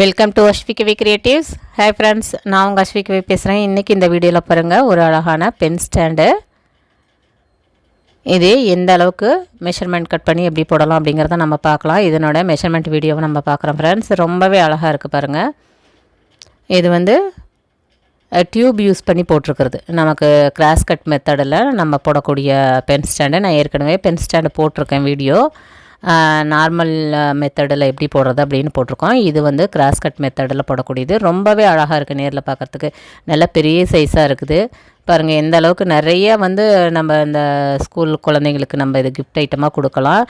Welcome to Ashwikavi creatives hi friends நான் உங்கள் அஸ்விகவி பேசுகிறேன் இன்றைக்கி இந்த வீடியோவில் பாருங்கள் ஒரு அழகான பென் ஸ்டாண்டு இது எந்த அளவுக்கு மெஷர்மெண்ட் கட் பண்ணி எப்படி போடலாம் அப்படிங்கிறத நம்ம பார்க்கலாம். இதனோட மெஷர்மெண்ட் வீடியோவை நம்ம பார்க்குறோம் ஃப்ரெண்ட்ஸ் ரொம்பவே அழகாக இருக்குது பாருங்கள் இது வந்து டியூப் யூஸ் பண்ணி போட்டிருக்கிறது. நமக்கு கிராஸ் கட் மெத்தடில் நம்ம போடக்கூடிய பென் ஸ்டாண்டு நான் ஏற்கனவே பென் ஸ்டாண்டு போட்டிருக்கேன் வீடியோ. நார்மல் மெத்தடில் எப்படி போடுறது அப்படின்னு போட்டிருக்கோம். இது வந்து கிராஸ் கட் மெத்தடில் போடக்கூடியது. ரொம்பவே அழகாக இருக்குது நேரில் பார்க்குறதுக்கு. நல்லா பெரிய சைஸாக இருக்குது. பாருங்கள் எந்த அளவுக்கு நிறைய வந்து நம்ம இந்த ஸ்கூல் குழந்தைங்களுக்கு நம்ம இது கிஃப்ட் ஐட்டமாக கொடுக்கலாம்.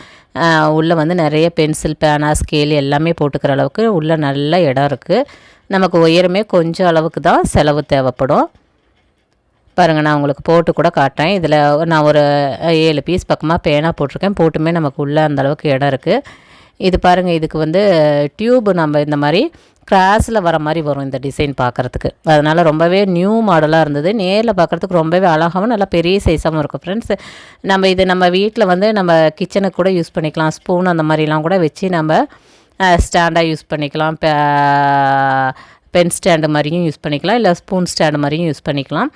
உள்ளே வந்து நிறைய பென்சில் பேனா ஸ்கேல் எல்லாமே போட்டுக்கிற அளவுக்கு உள்ளே நல்ல இடம் இருக்குது நமக்கு உயரமே கொஞ்சம் அளவுக்கு தான் செலவு தேவைப்படும். பாருங்கள் நான் உங்களுக்கு போட்டு கூட காட்டுறேன். இதில் நான் ஒரு ஏழு பீஸ் பக்கமாக பேனா போட்டிருக்கேன். போட்டுமே நமக்கு உள்ளே அந்தளவுக்கு இடம் இருக்குது இது பாருங்கள் இதுக்கு வந்து டியூப் நம்ம இந்த மாதிரி கிராஸில் வர மாதிரி வரும் இந்த டிசைன் பார்க்குறதுக்கு அதனால் ரொம்பவே நியூ மாடலாக இருந்தது. நேரில் பார்க்குறதுக்கு ரொம்பவே அழகாகவும் நல்லா பெரிய சைஸாகவும் இருக்கும் ஃப்ரெண்ட்ஸ் நம்ம இது நம்ம வீட்டில் வந்து நம்ம கிச்சனுக்கு கூட யூஸ் பண்ணிக்கலாம். ஸ்பூன் அந்த மாதிரிலாம் கூட வச்சு நம்ம ஸ்டாண்டாக யூஸ் பண்ணிக்கலாம். பென் ஸ்டாண்டு மாதிரியும் யூஸ் பண்ணிக்கலாம் இல்லை ஸ்பூன் ஸ்டாண்டு மாதிரியும் யூஸ் பண்ணிக்கலாம்.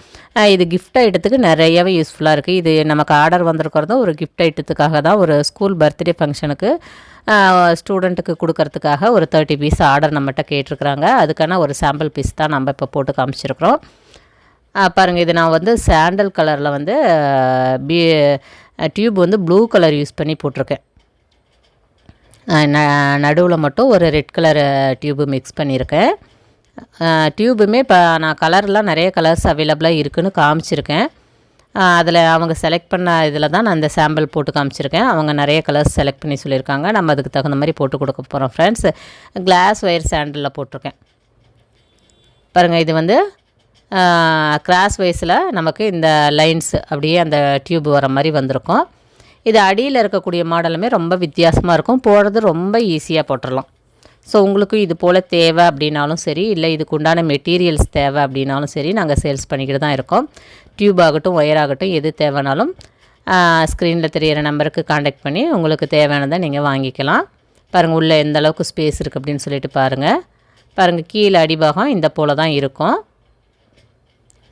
இது கிஃப்ட் ஐட்டத்துக்கு நிறையவே யூஸ்ஃபுல்லாக இருக்குது இது நமக்கு ஆர்டர் வந்திருக்கிறது ஒரு கிஃப்ட் ஐட்டத்துக்காக தான் ஒரு ஸ்கூல் பர்த்டே ஃபங்க்ஷனுக்கு ஸ்டூடெண்ட்டுக்கு கொடுக்கறதுக்காக ஒரு தேர்ட்டி பீஸ் ஆர்டர் நம்மகிட்ட கேட்டிருக்கிறாங்க. அதுக்கான ஒரு சாம்பிள் பீஸ் தான் நம்ம இப்போ போட்டு காமிச்சிருக்கிறோம். பாருங்கள் இது நான் வந்து சாண்டல் கலரில் வந்து பி டியூப் வந்து ப்ளூ கலர் யூஸ் பண்ணி போட்டிருக்கேன். நடுவில் மட்டும் ஒரு ரெட் கலர் டியூப்பு மிக்ஸ் பண்ணியிருக்கேன். டியூபுமே இப்போ நான் கலர்லாம் நிறைய கலர்ஸ் அவைலபிளாக இருக்குதுன்னு காமிச்சிருக்கேன். அதில் அவங்க செலக்ட் பண்ண இதில் தான் நான் அந்த சாம்பிள் போட்டு காமிச்சிருக்கேன். அவங்க நிறைய கலர்ஸ் செலக்ட் பண்ணி சொல்லியிருக்காங்க. நம்ம அதுக்கு தகுந்த மாதிரி போட்டு கொடுக்க போகிறோம் ஃப்ரெண்ட்ஸ் கிளாஸ் ஒயர் சாண்டிலில் போட்டிருக்கேன். பாருங்கள் இது வந்து கிராஸ் வைஸில் நமக்கு இந்த லைன்ஸ் அப்படியே அந்த டியூப் வர மாதிரி வந்திருக்கும். இது அடியில் இருக்கக்கூடிய மாடலுமே ரொம்ப வித்தியாசமாக இருக்கும். போடுறது ரொம்ப ஈஸியாக போட்டுடலாம் ஸோ உங்களுக்கும் இது போல் தேவை அப்படின்னாலும் சரி இல்லை இதுக்கு உண்டான மெட்டீரியல்ஸ் தேவை அப்படின்னாலும் சரி நாங்கள் சேல்ஸ் பண்ணிக்கிட்டு தான் இருக்கோம். டியூப் ஆகட்டும் ஒயர் ஆகட்டும் எது தேவைனாலும் ஸ்க்ரீனில் தெரிகிற நம்பருக்கு காண்டாக்ட் பண்ணி உங்களுக்கு தேவையானதை நீங்கள் வாங்கிக்கலாம். பாருங்கள் உள்ளே எந்த அளவுக்கு ஸ்பேஸ் இருக்குது அப்படின்னு சொல்லிட்டு பாருங்கள் பாருங்கள் கீழே அடிபாகம் இந்த போல் தான் இருக்கும்.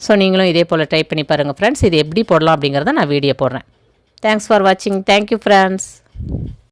ஸோ நீங்களும் இதே போல் ட்ரை பண்ணி பாருங்கள் ஃப்ரெண்ட்ஸ் இது எப்படி போடலாம் அப்படிங்கிறத நான் வீடியோ போடுறேன். தேங்க்ஸ் ஃபார் வாட்சிங் தேங்க்யூ ஃப்ரெண்ட்ஸ்